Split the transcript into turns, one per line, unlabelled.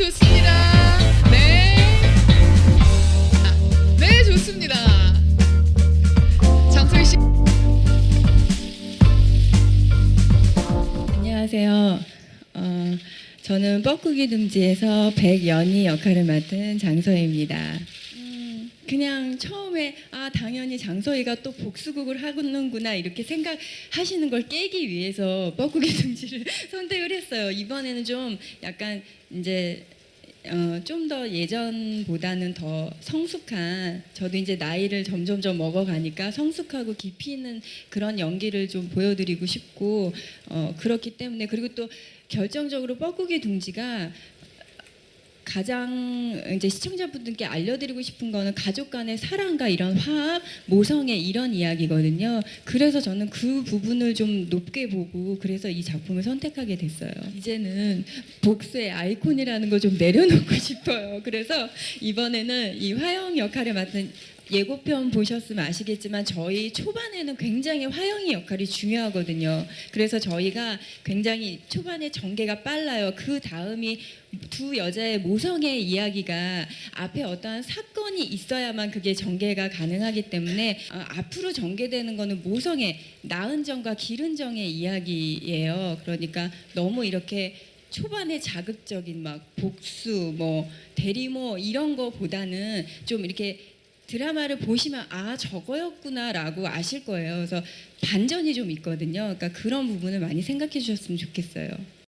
네, 좋습니다. 네. 아, 네, 좋습니다. 장소희 씨.
안녕하세요. 어, 저는 뻐꾸기 둥지에서 백연희 역할을 맡은 장서희입니다. 음, 그냥 처음에 아 당연히 장서희가 또 복수극을 하는구나 이렇게 생각하시는 걸 깨기 위해서 뻐꾸기 둥지를 선택을 했어요. 이번에는 좀 약간 이제 어, 좀 더 예전보다는 더 성숙한 저도 이제 나이를 점점점 먹어가니까 성숙하고 깊이 있는 그런 연기를 좀 보여드리고 싶고 어, 그렇기 때문에 그리고 또 결정적으로 뻐꾸기 둥지가 가장 이제 시청자분들께 알려드리고 싶은 거는 가족 간의 사랑과 이런 화합, 모성의 이런 이야기거든요. 그래서 저는 그 부분을 좀 높게 보고 그래서 이 작품을 선택하게 됐어요. 이제는 복수의 아이콘이라는 거좀 내려놓고 싶어요. 그래서 이번에는 이 화영 역할을 맡은 예고편 보셨으면 아시겠지만 저희 초반에는 굉장히 화영이 역할이 중요하거든요. 그래서 저희가 굉장히 초반에 전개가 빨라요. 그 다음이 두 여자의 모성의 이야기가 앞에 어떠한 사건이 있어야만 그게 전개가 가능하기 때문에 어, 앞으로 전개되는 거는 모성의 나은 정과 기른 정의 이야기예요. 그러니까 너무 이렇게 초반에 자극적인 막 복수 뭐 대리모 이런 거보다는 좀 이렇게 드라마를 보시면 아 저거였구나라고 아실 거예요. 그래서 반전이 좀 있거든요. 그러니까 그런 부분을 많이 생각해 주셨으면 좋겠어요.